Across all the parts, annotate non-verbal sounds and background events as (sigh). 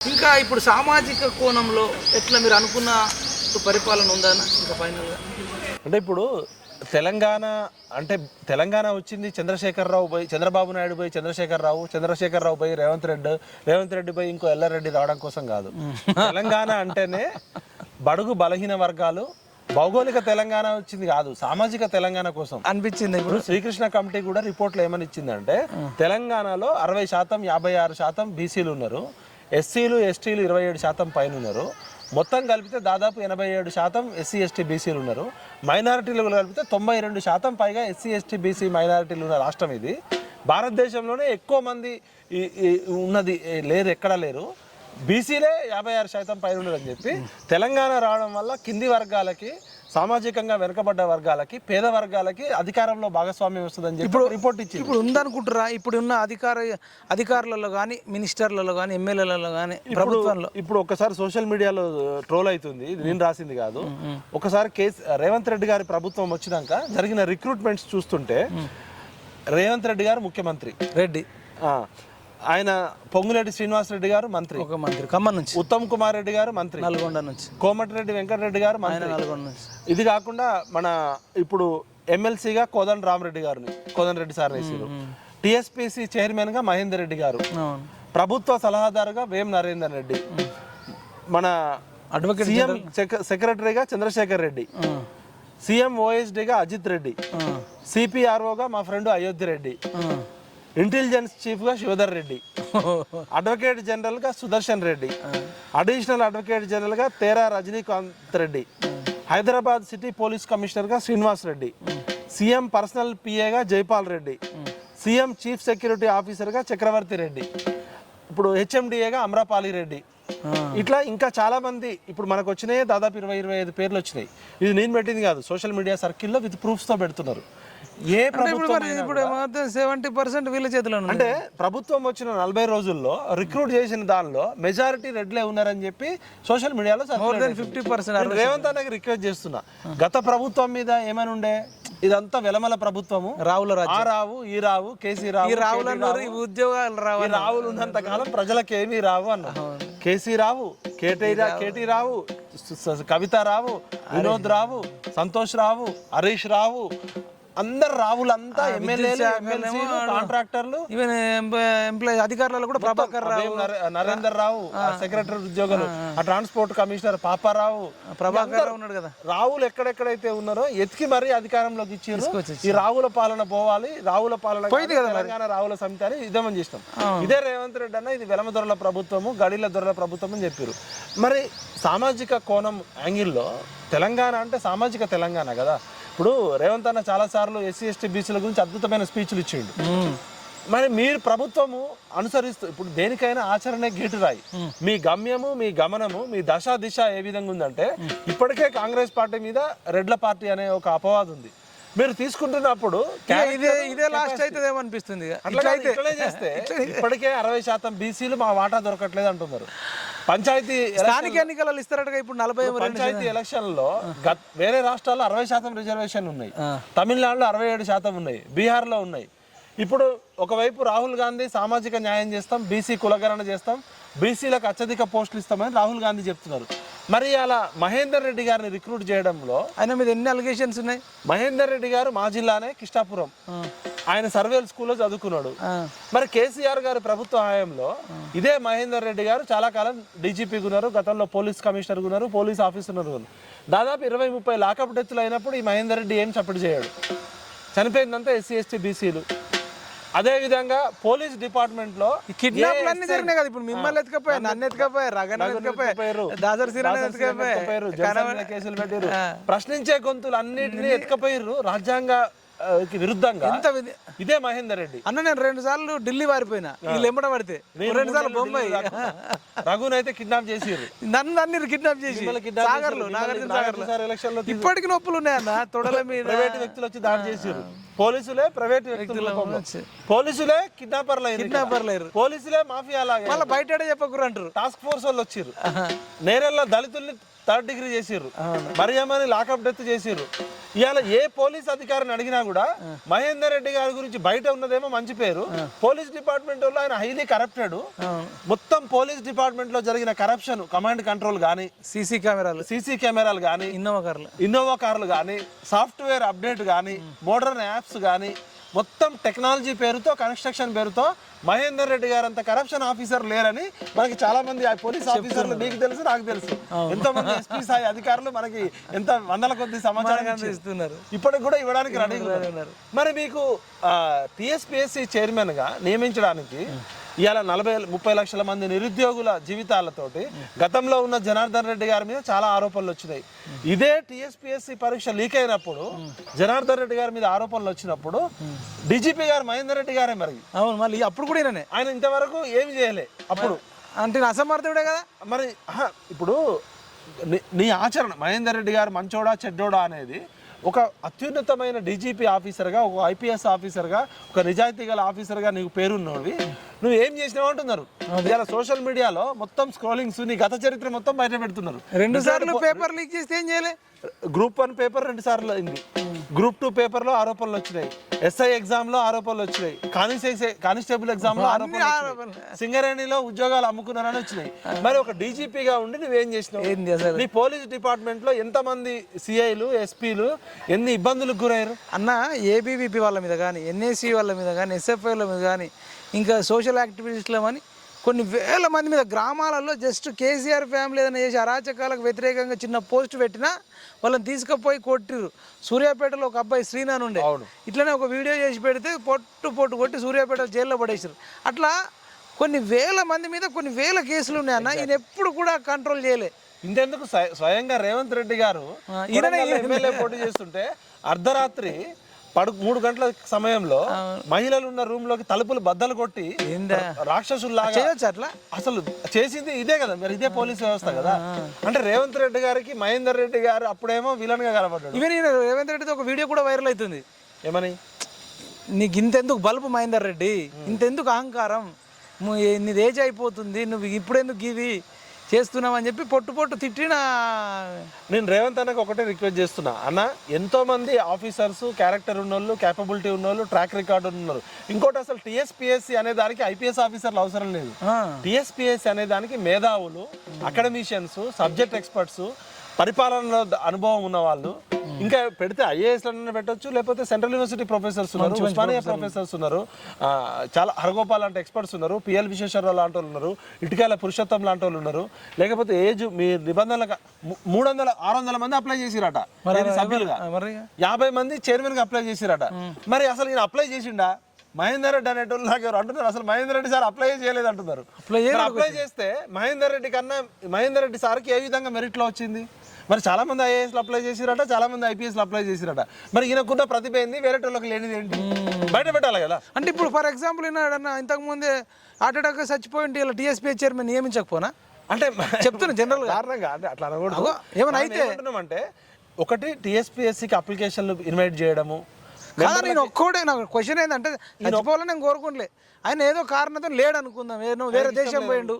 ఇంకా ఇప్పుడు సామాజిక కోణంలో ఎట్లా మీరు అనుకున్న పరిపాలన ఉందా ఇంకా ఫైనల్గా అంటే ఇప్పుడు తెలంగాణ అంటే తెలంగాణ వచ్చింది చంద్రశేఖరరావు పోయి చంద్రబాబు నాయుడు పోయి చంద్రశేఖరరావు చంద్రశేఖరరావు పోయి రేవంత్ రెడ్డి రేవంత్ రెడ్డి పోయి ఇంకో ఎల్లారెడ్డి రావడం కోసం కాదు. (laughs) తెలంగాణ అంటేనే బడుగు బలహీన వర్గాలు. భౌగోళిక తెలంగాణ వచ్చింది కాదు సామాజిక తెలంగాణ కోసం. అనిపించింది ఇప్పుడు. ఇప్పుడు శ్రీకృష్ణ కమిటీ కూడా రిపోర్ట్లో ఏమని ఇచ్చిందంటే తెలంగాణలో అరవై శాతం యాభై ఆరు శాతం బీసీలు ఉన్నారు. ఎస్సీలు ఎస్టీలు ఇరవై ఏడు శాతం పైన ఉన్నారు మొత్తం కలిపితే దాదాపు ఎనభై ఏడు శాతం ఎస్సీ ఎస్టీ బీసీలు ఉన్నారు. మైనారిటీలు కలిపితే తొంభై రెండు శాతం పైగా ఎస్సీ ఎస్టీ బీసీ మైనారిటీలు ఉన్న రాష్ట్రం ఇది. భారతదేశంలోనే ఎక్కువ మంది ఉన్నది లేరు ఎక్కడా లేరు. బీసీలే యాభై ఆరు శాతం పైన ఉన్నారని చెప్పి తెలంగాణ రావడం వల్ల కింది వర్గాలకి సామాజికంగా వెనుకబడ్డ వర్గాలకి పేద వర్గాలకి అధికారంలో భాగస్వామ్యం వస్తుందని చెప్పి ఇప్పుడు రిపోర్ట్ ఇచ్చింది. ఇప్పుడు ఉందనుకుంటారా ఇప్పుడు ఉన్న అధికార అధికారులలో కానీ మినిస్టర్లలో కానీ ఎమ్మెల్యేలలో కానీ ప్రభుత్వంలో. ఇప్పుడు ఒకసారి సోషల్ మీడియాలో ట్రోల్ అవుతుంది ఇది నేను రాసింది కాదు. ఒకసారి కేసు రేవంత్ రెడ్డి గారి ప్రభుత్వం వచ్చినాక జరిగిన రిక్రూట్మెంట్స్ చూస్తుంటే రేవంత్ రెడ్డి గారు ముఖ్యమంత్రి. రెడ్డి. ఆయన పొంగులేటి శ్రీనివాస్ రెడ్డి గారు మంత్రి. ఒక మంత్రి ఖమ్మం నుంచి. ఉత్తమ్ కుమార్ రెడ్డి గారు మంత్రి. నల్గొండ నుంచి. కోమటిరెడ్డి వెంకటరెడ్డి గారు మంత్రి. నల్గొండ నుంచి. ఇది కాకుండా మన ఇప్పుడు ఎమ్మెల్సీగా కోదండ రామరెడ్డి గారిని కోదండ రెడ్డి సార్ వేసారు టిఎస్పిసి చైర్మన్గా మహేందర్ రెడ్డి గారు. ప్రభుత్వ సలహాదారుగా వేం నరేందర్ రెడ్డి. మన అడ్వకేట్ సీఎం సెక- సెక్రటరీగా చంద్రశేఖర్ రెడ్డి. సీఎం ఓఎస్డీగా అజిత్ రెడ్డి. సిపిఆర్ఓగా మా ఫ్రెండ్ అయోధ్య రెడ్డి. ఇంటెలిజెన్స్ చీఫ్గా శివధర్ రెడ్డి. అడ్వకేట్ జనరల్గా సుదర్శన్ రెడ్డి. అడిషనల్ అడ్వకేట్ జనరల్గా తేరా రజనీకాంత్ రెడ్డి. హైదరాబాద్ సిటీ పోలీస్ కమిషనర్గా Srinivas Reddy. CM personal పిఏగా Jaipal Reddy. CM chief security ఆఫీసర్గా చక్రవర్తి రెడ్డి. ఇప్పుడు హెచ్ఎండిఏగా అమ్రపాలి రెడ్డి. ఇట్లా ఇంకా చాలా మంది ఇప్పుడు మనకు వచ్చినాయి దాదాపు ఇరవై ఇరవై ఐదు పేర్లు వచ్చినాయి. ఇది నేను పెట్టింది కాదు సోషల్ మీడియా సర్కిల్లో విత్ ప్రూఫ్స్తో పెడుతున్నారు. ఏ ప్రభుత్వం ఇప్పుడు సెవెంటీ పర్సెంట్ వీళ్ళ చేతిలో అంటే ప్రభుత్వం వచ్చిన నలభై రోజుల్లో రిక్రూట్ చేసిన దానిలో మెజారిటీ రెడ్లే ఉన్నారని చెప్పి సోషల్ మీడియాలో more than fifty percent Revanth అన్నకి రిక్వెస్ట్ చేస్తున్నా. గత ప్రభుత్వం మీద ఏమని ఉండే? ఇదంతా వెలమల ప్రభుత్వము. రావుల రాజు ఆ రావు ఈ రావు కేసీ రావు ఈ రావులు అన్నారు ఈ ఉద్యోగాలు ఈ రావాలి ఉన్నంత కాలం ప్రజలకు ఏమీ రావు అన్న KC Rao KT KT Rao. Kavitha Rao Vinod Rao Santosh Rao Harish Rao అందరు రావులంతా ఎమ్మెల్యేలు ఎమ్మెల్సీలు కాంట్రాక్టర్లు. ఈవెన్ ఎంప్లాయీ అధికారులలో కూడా ప్రభాకర్ రావు. నరేందర్ రావు సెక్రటరీ ఉద్యోగులు ఆ ట్రాన్స్పోర్ట్ కమిషనర్ పాపారావు ప్రభాకర్ రావు ఉన్నాడు కదా. రావులు ఎక్కడెక్కడైతే ఉన్నారో ఎతికి మరీ అధికారంలోకి ఇచ్చారు. ఈ రావుల పాలన పోవాలి రావుల పాలన కాదు, తెలంగాణ రావుల సమితి అని ఇదేమని చేసినాం. ఇదే రేవంత్ రెడ్డి అన్న ఇది వెలమ దొరల ప్రభుత్వము గడిల దొరల ప్రభుత్వం అని చెప్పారు. మరి సామాజిక కోణం యాంగిల్లో తెలంగాణ అంటే సామాజిక తెలంగాణ కదా. ఇప్పుడు రేవంత్ అన్న చాలా సార్లు ఎస్సీ ఎస్టీ బీసీల గురించి అద్భుతమైన స్పీచ్లు ఇచ్చిండు. మరి మీరు ప్రభుత్వము అనుసరిస్తూ ఇప్పుడు దేనికైనా ఆచరణే గేటు రాయి. మీ గమ్యము మీ గమనము మీ దశ దిశ ఏ విధంగా ఉందంటే ఇప్పటికే కాంగ్రెస్ పార్టీ మీద రెడ్ల పార్టీ అనే ఒక అపవాదం ఉంది. మీరు తీసుకుంటున్నప్పుడు ఇదే ఇదే లాస్ట్ అవుతుంది ఏమనిపిస్తుంది ఇక. అట్లా చేస్తే ఇప్పటికే అరవై శాతం బీసీలు మా వాటా దొరకట్లేదు అంటున్నారు. పంచాయతీ స్థానిక ఎన్నికలలో ఇస్తారట ఇప్పుడు నలభై పంచాయతీ ఎలక్షన్లో వేరే రాష్ట్రాల్లో అరవై శాతం రిజర్వేషన్ ఉన్నాయి. తమిళనాడులో అరవై ఏడు శాతం ఉన్నాయి. బీహార్లో ఉన్నాయి. ఇప్పుడు ఒకవైపు రాహుల్ గాంధీ సామాజిక న్యాయం చేస్తాం బీసీ కులగణన చేస్తాం బీసీలకు అత్యధిక పోస్టులు ఇస్తామని రాహుల్ గాంధీ చెప్తున్నారు. మరి అలా మహేందర్ రెడ్డి గారిని రిక్రూట్ చేయడంలో ఆయన మీద ఎన్ని అలిగేషన్స్ ఉన్నాయి? మహేందర్ రెడ్డి గారు మా జిల్లానే కిష్టాపురం. ఆయన సర్వేల్ స్కూల్లో చదువుకున్నాడు. మరి కేసీఆర్ గారి ప్రభుత్వ హయాంలో ఇదే మహేందర్ రెడ్డి గారు చాలా కాలం డీజీపీ ఉన్నారు గతంలో పోలీస్ కమిషనర్ ఉన్నారు పోలీస్ ఆఫీసర్ దాదాపు ఇరవై ముప్పై లాకప్ డెత్తులు అయినప్పుడు ఈ మహేందర్ రెడ్డి ఏం చప్పుడు చేయడు. చనిపోయిందంతా ఎస్సీ ఎస్టీ బీసీలు. అదే విధంగా పోలీస్ డిపార్ట్మెంట్లో ఈ కిడ్నాప్లు అన్ని జరిగినాయి కదా ఇప్పుడు మిమ్మల్ని ఎత్తుకపోయా నన్ను ఎత్తుకపోయా రగన ఎత్తుకుపోయారు. ఎత్తుకపోయా దాసర్ సిరా దాసరి సీరని ఎత్తుకుపోయారు, కేసులు పెట్టారు. ప్రశ్నించే గొంతులు అన్నిటినీ ఎత్తుకపోయారు రాజ్యాంగ విరుద్ధంగా ఎంత ఇదే మహేందర్ రెడ్డి. అన్న నేను రెండు సార్లు ఢిల్లీ వారిపోయినా వీళ్ళు ఎంబడ పడితే. రెండు సార్లు బొంబాయి. రఘునైతే కిడ్నాప్ చేసిర్రు. నన్ను అన్ని కిడ్నాప్ చేసి. సాగర్లు. నాగార్జున సాగర్ ఎలక్షన్లో ఇప్పటికి నొప్పులు ఉన్నాయన్న తొడల మీద. ప్రైవేట్ వ్యక్తులు వచ్చి దాడి చేసిర్రు. పోలీసులే ప్రైవేట్ వ్యక్తుల. పోలీసులే కిడ్నాపర్లు. కిడ్నాపర్లు అయ్యారు. పోలీసులే మాఫియా లాగా మళ్ళీ బయట చెప్పకురు అంటారు. టాస్క్ ఫోర్స్ వాళ్ళు వచ్చిర్రు. నేరెళ్ళ దళితుల్ని థర్డ్ డిగ్రీ చేసిర్రు. మరియమ్మని లాకప్ డెత్ చేసిర్రు. ఇవాళ ఏ పోలీస్ అధికారిని అడిగినా కూడా మహేందర్ రెడ్డి గారి గురించి బయట ఉన్నదేమో మంచి పేరు. పోలీస్ డిపార్ట్మెంట్ వాళ్ళు ఆయన హైలీ కరప్టెడ్ మొత్తం పోలీస్ డిపార్ట్మెంట్ డిపార్ట్మెంట్లో జరిగిన కరప్షన్ కమాండ్ కంట్రోల్ కానీ సీసీ కెమెరాలు. సీసీ కెమెరాలు కానీ ఇన్నోవా కార్లు. ఇన్నోవా కార్లు కానీ సాఫ్ట్వేర్ అప్డేట్ కానీ మోడర్న్ యాప్స్ కానీ మొత్తం టెక్నాలజీ పేరుతో కన్స్ట్రక్షన్ పేరుతో మహేందర్ రెడ్డి గారు అంత కరప్షన్ ఆఫీసర్ లేరని మనకి చాలా మంది ఆ పోలీస్ ఆఫీసర్లు మీకు తెలుసు నాకు తెలుసు. ఎంతో మంది ఎస్పీ స్థాయి అధికారులు మనకి ఎంత వందల కొద్ది సమాచారం. ఇస్తున్నారు. ఇప్పటికి కూడా ఇవ్వడానికి రెడీ ఉన్నారు. మరి మీకు టిఎస్పిఎస్సి చైర్మన్గా నియమించడానికి ఇవాళ నలభై ముప్పై లక్షల మంది నిరుద్యోగుల జీవితాలతోటి గతంలో ఉన్న జనార్దన్ రెడ్డి గారి మీద చాలా ఆరోపణలు వచ్చినాయి. ఇదే టిఎస్పిఎస్సి పరీక్ష లీక్ అయినప్పుడు జనార్దన్ రెడ్డి గారి మీద ఆరోపణలు వచ్చినప్పుడు డీజీపీ గారు మహేందర్ రెడ్డి గారే మరి. అవును మళ్ళీ అప్పుడు కూడా ఆయన ఇంతవరకు ఏమి చేయలే అప్పుడు. అంటే అసమర్థుడే కదా? మరి ఇప్పుడు నీ- నీ ఆచరణ మహేందర్ రెడ్డి గారు మంచోడా చెడ్డోడా అనేది ఒక అత్యున్నతమైన డీజీపీ ఆఫీసర్గా ఒక ఐపీఎస్ ఆఫీసర్గా ఒక నిజాయితీ గల ఆఫీసర్గా నీకు పేరున్నోడివి. నువ్వు ఏం చేసినావు అంటున్నారు? ఇవాళ సోషల్ మీడియాలో మొత్తం స్క్రోలింగ్స్ నీ గత చరిత్ర మొత్తం బయట పెడుతున్నారు. రెండు సార్లు పేపర్ లీక్ చేస్తే ఏం చేయలే? గ్రూప్ వన్ పేపర్ రెండు సార్లు అయింది. గ్రూప్ టూ పేపర్లో ఆరోపణలు వచ్చినాయి. ఎస్ఐ ఎగ్జామ్లో ఆరోపణలు వచ్చినాయి. కానిస్టేబుల్ కానిస్టేబుల్ ఎగ్జామ్లో ఆరోపణలు. సింగరేణిలో ఉద్యోగాలు అమ్ముకున్నారని వచ్చినాయి. మరి ఒక డీజీపీగా ఉండి నువ్వేం చేసినావు? నీ పోలీస్ డిపార్ట్మెంట్లో ఎంత మంది సిఐలు ఎస్పీలు ఎన్ని ఇబ్బందులకు గురయ్యారు? అన్న ఏబీవీపీ వాళ్ళ మీద కానీ ఎన్ఏసి వాళ్ళ మీద కానీ ఎస్ఎఫ్ఐల మీద కానీ ఇంకా సోషల్ యాక్టివిటీస్లో కానీ కొన్ని వేల మంది మీద గ్రామాలలో జస్ట్ కేసీఆర్ ఫ్యామిలీ ఏదైనా చేసి అరాచకాలకు వ్యతిరేకంగా చిన్న పోస్ట్ పెట్టినా వాళ్ళని తీసుకుపోయి కొట్టిరు సూర్యాపేటలో ఒక అబ్బాయి శ్రీనాథ్ ఉండే. ఇట్లనే ఒక వీడియో చేసి పెడితే పొట్టు పొట్టు కొట్టి సూర్యాపేట జైల్లో పడేసారు అట్లా కొన్ని వేల మంది మీద కొన్ని వేల కేసులు ఉన్నాయి అన్న. ఈయన ఎప్పుడు కూడా కంట్రోల్ చేయలే. ఇంతెందుకు స్వయ- స్వయంగా రేవంత్ రెడ్డి గారు ఈయననే- ఎమ్మెల్యే పోటీ చేస్తుంటే అర్ధరాత్రి పడు మూడు గంటల సమయంలో మహిళలు ఉన్న రూమ్లోకి తలుపులు బద్దలు కొట్టి ఏందా? రాక్షసుల్లాగా చేయొచ్చు అట్లా? అసలు చేసింది ఇదే కదా మరి ఇదే పోలీస్ వ్యవస్థ కదా. అంటే రేవంత్ రెడ్డి గారికి మహేందర్ రెడ్డి గారు అప్పుడేమో విలన్గా కనబడ్డాడు. ఈవెన్ ఈయన రేవంత్ రెడ్డితో ఒక వీడియో కూడా వైరల్ అవుతుంది. ఏమని? నీకు ఇంతెందుకు బల్బు మహేందర్ రెడ్డి? ఇంతెందుకు అహంకారం? నీది ఏజ్ అయిపోతుంది నువ్వు ఇప్పుడెందుకు ఇవి చేస్తున్నావు అని చెప్పి పొట్టు పొట్టు తిట్టిన. నేను రేవంత్ అన్నకు ఒకటే రిక్వెస్ట్ చేస్తున్నా. అన్న ఎంతో మంది ఆఫీసర్స్ క్యారెక్టర్ ఉన్నోళ్ళు క్యాపబిలిటీ ఉన్నోళ్ళు ట్రాక్ రికార్డు ఉన్నారు ఇంకోటి అసలు టీఎస్పిఎస్సి అనే దానికి ఐపీఎస్ ఆఫీసర్లు అవసరం లేదు. టీఎస్పిఎస్సి అనే దానికి మేధావులు అకాడమిషియన్స్ సబ్జెక్ట్ ఎక్స్పర్ట్స్ పరిపాలనలో ద- అనుభవం ఉన్న వాళ్ళు ఇంకా పెడితే ఐఏఎస్ పెట్టొచ్చు లేకపోతే సెంట్రల్ యూనివర్సిటీ ప్రొఫెసర్స్ ఉన్నారు ఉస్మానియా ప్రొఫెసర్స్ ఉన్నారు. చాలా హరగోపాల్ లాంటి ఎక్స్పర్ట్స్ ఉన్నారు పిఎల్ విశ్వేశ్వరరావు లాంటి వాళ్ళు ఉన్నారు ఇటుకాల పురుషోత్తం లాంటి వాళ్ళు ఉన్నారు. లేకపోతే ఏజ్ మీ నిబంధనలకు మూడు వందల ఆరు వందల మంది అప్లై చేసిరట. సభ్యులుగా. యాభై మంది చైర్మన్గా అప్లై చేసిరట. మరి అసలు ఈయన అప్లై చేసిండా? మహేందర్ రెడ్డి అనేటోళ్ళు నాకు ఎవరు అంటున్నారు? అసలు మహేందర్ రెడ్డి సార్ అప్లై చేయలేదు అంటున్నారు. అప్లై చేస్తే మహేందర్ రెడ్డి కన్నా మహేందర్ రెడ్డి సార్కి ఏ విధంగా మెరిట్లో వచ్చింది? మరి చాలా మంది ఐఏఎస్ అప్లై చేసిరట చాలా మంది ఐపీఎస్ అప్లై చేసిరట. మరి ఈయనకున్న ప్రతిభ ఏంది? వేరే వాళ్ళకి లేనిది ఏంటి? బయట పెట్టాలి కదా? అంటే ఇప్పుడు ఫర్ ఎగ్జాంపుల్ ఈయన ఇంతకు ముందే హార్ట్ అటాక్ చచ్చిపోయింది ఇలా టీఎస్పీ చైర్మన్ నియమించకపోనా? అంటే చెప్తున్నా జనరల్గా. కారణంగా అంటే అట్లా అనకూడదు. ఏమైనా మనం అయితే? ఏమంటున్నామంటే ఒకటి టీఎస్పీఎస్సీకి అప్లికేషన్లు ఇన్వైట్ చేయడము. కాదా నేను ఒక్కోడే నాకు క్వశ్చన్ ఏంటంటే చచ్చిపోవాలని నేను కోరుకోలే ఆయన ఏదో కారణంతో లేడు అనుకుందాం ఏదో వేరే దేశం పోయిండు.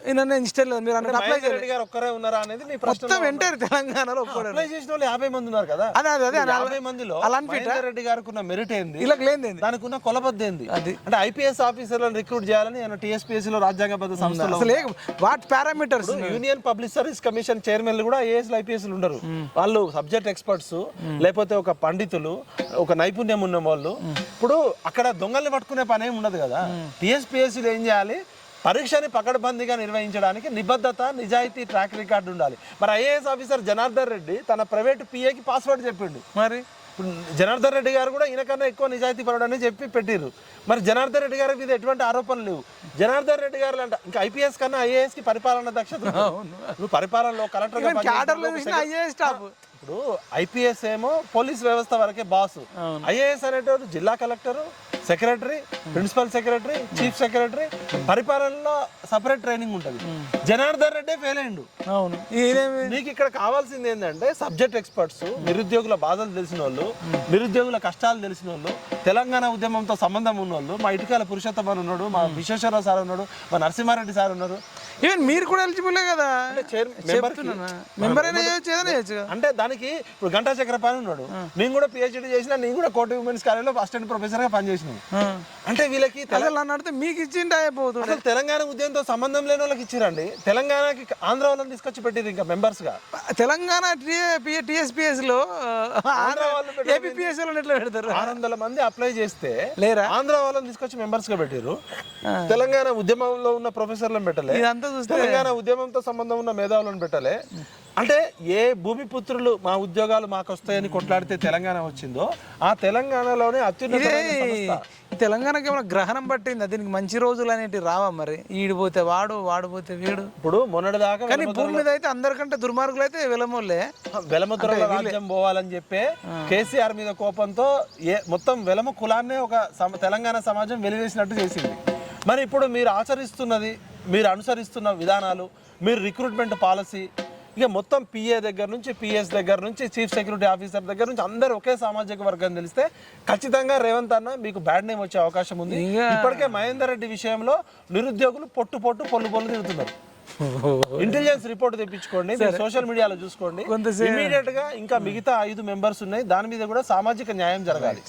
ఈయన నేను లేదు మీరు అన్నట్టు అప్లై రెడ్డి గారు ఒక్కరే ఉన్నారా అనేది మీ ప్రశ్న మొత్తం ఎంటైర్ తెలంగాణలో ఒక్కోడే అప్లై చేసిన వాళ్ళు యాభై మంది ఉన్నారు కదా. అదే అదే యాభై మందిలో అలా రెడ్డి గారికి ఉన్న మెరిట్ ఏంది? వీళ్ళకి లేనిది దానికి ఉన్న కొలబద్ద ఏంది? అది. అంటే ఐపీఎస్ ఆఫీసర్లను రిక్రూట్ చేయాలని ఆయన టీఎస్పీఎస్సీ లో రాజ్యాంగబద్ధ సంస్థలో అసలు ఏ what parameters union public service commission చైర్మన్లు కూడా ఐఏఎస్ ఐపీఎస్ ఉండరు. వాళ్ళు సబ్జెక్ట్ ఎక్స్పర్ట్స్ లేకపోతే ఒక పండితులు ఒక నైపుణ్యం ఉన్న వాళ్ళు ఇప్పుడు అక్కడ దొంగల్ని పట్టుకునే పని ఏమి ఉండదు కదా. టీఎస్పీఎస్సీలు ఏం చేయాలి? పరీక్షని పకడ్బందీగా నిర్వహించడానికి నిబద్ధత నిజాయితీ ట్రాక్ రికార్డు ఉండాలి. మరి ఐఏఎస్ ఆఫీసర్ జనార్దన్ రెడ్డి తన ప్రైవేట్ పిఏకి పాస్వర్డ్ చెప్పిండు. మరి? ఇప్పుడు జనార్దన్ రెడ్డి గారు కూడా ఈయనకన్నా ఎక్కువ నిజాయితీ పరుడని చెప్పి పెట్టిర్రు. మరి జనార్దన్ రెడ్డి గారి మీద ఎటువంటి ఆరోపణలు లేవు. జనార్దన్ రెడ్డి గారు అంట ఇంకా ఐపీఎస్ కన్నా ఐఏఎస్కి పరిపాలన దక్షత. నువ్వు పరిపాలనలో కలెక్టర్ ఇప్పుడు ఐపీఎస్ ఏమో పోలీస్ వ్యవస్థ వరకే బాస్. ఐఏఎస్ అనేటోడు జిల్లా collector secretary principal secretary chief secretary పరిపాలనలో సపరేట్ ట్రైనింగ్ ఉంటుంది. జనార్దన్ రెడ్డే ఫెయిల్ అయిండు. అవును. నీకు ఇక్కడ కావాల్సింది ఏంటంటే సబ్జెక్ట్ ఎక్స్పర్ట్స్ నిరుద్యోగుల బాధలు తెలిసిన వాళ్ళు నిరుద్యోగుల కష్టాలు తెలిసిన వాళ్ళు తెలంగాణ ఉద్యమంతో సంబంధం ఉన్న వాళ్ళు మా ఇటుకాల పురుషోత్తమ ఉన్నాడు మా విశ్వేశ్వరరావు సార్ ఉన్నాడు మా నరసింహారెడ్డి సార్ ఉన్నారు ఈవెన్ మీరు కూడా ఎలిజిబులే కదా? మెంబర్ అంటే దానికి ఇప్పుడు గంటా చక్రపాణి ఉన్నాడు. నేను కూడా పిహెచ్డీ చేసిన నేను కూడా కోటి ఉమెన్స్ కాలేజ్లో అసిస్టెంట్ ప్రొఫెసర్గా పనిచేసిన. అంటే వీళ్ళకి తెల- అసలు నన్ను అడిగితే మీకు ఇచ్చిండే అయిపోతుంది అసలు తెలంగాణ ఉద్యమంతో సంబంధం లేని వాళ్ళకి ఇచ్చిరండి. తెలంగాణకి ఆంధ్ర వాళ్ళని తీసుకొచ్చి పెట్టిరు ఇంకా మెంబర్స్గా. తెలంగాణ టిఎస్పిఎస్లో ఆంధ్ర వాళ్ళు ఏపీఎస్లో ఎట్లా పెడతారు? ఆరు వందల మంది అప్లై చేస్తే లేరా? ఆంధ్ర వాళ్ళని తీసుకొచ్చి మెంబర్స్గా పెట్టిరు తెలంగాణ ఉద్యమంలో ఉన్న ప్రొఫెసర్లను పెట్టలే. ఇదంతా చూస్తే తెలంగాణ ఉద్యమంతో సంబంధం ఉన్న మేధావులను పెట్టలే. అంటే ఏ భూమిపుత్రులు మా ఉద్యోగాలు మాకు వస్తాయని కొట్లాడితే తెలంగాణ వచ్చిందో ఆ తెలంగాణలోనే ఈ తెలంగాణకి ఏమైనా గ్రహణం పట్టింది? దీనికి మంచి రోజులు అనేటివి రావా మరి? ఈడిపోతే వాడు వాడిపోతే వీడు. ఇప్పుడు మొన్నటిదాకా కానీ భూమి మీద అయితే అందరికంటే దుర్మార్గులు అయితే వెలమోళ్ళే రాజ్యం పోవాలని చెప్పే కేసీఆర్ మీద కోపంతో ఏ మొత్తం వెలమ కులాన్నే ఒక తెలంగాణ సమాజం వెలివేసినట్టు చేసింది. మరి ఇప్పుడు మీరు ఆచరిస్తున్నది మీరు అనుసరిస్తున్న విధానాలు మీరు రిక్రూట్మెంట్ పాలసీ ఇక మొత్తం పిఏ దగ్గర నుంచి పిఎస్ దగ్గర నుంచి చీఫ్ సెక్యూరిటీ ఆఫీసర్ దగ్గర నుంచి అందరు ఒకే సామాజిక వర్గం తెలిస్తే ఖచ్చితంగా రేవంత్ అన్న మీకు బ్యాడ్ నేమ్ వచ్చే అవకాశం ఉంది. ఇప్పటికే మహేందర్ రెడ్డి విషయంలో నిరుద్యోగులు పొట్టు పొట్టు పొల్లు పొల్లు తిరుగుతున్నారు. ఇంటెలిజెన్స్ రిపోర్ట్ తెప్పించుకోండి సోషల్ మీడియాలో చూసుకోండి. ఇమీడియట్గా ఇంకా మిగతా ఐదు మెంబర్స్ ఉన్నాయి దాని మీద కూడా సామాజిక న్యాయం జరగాలి.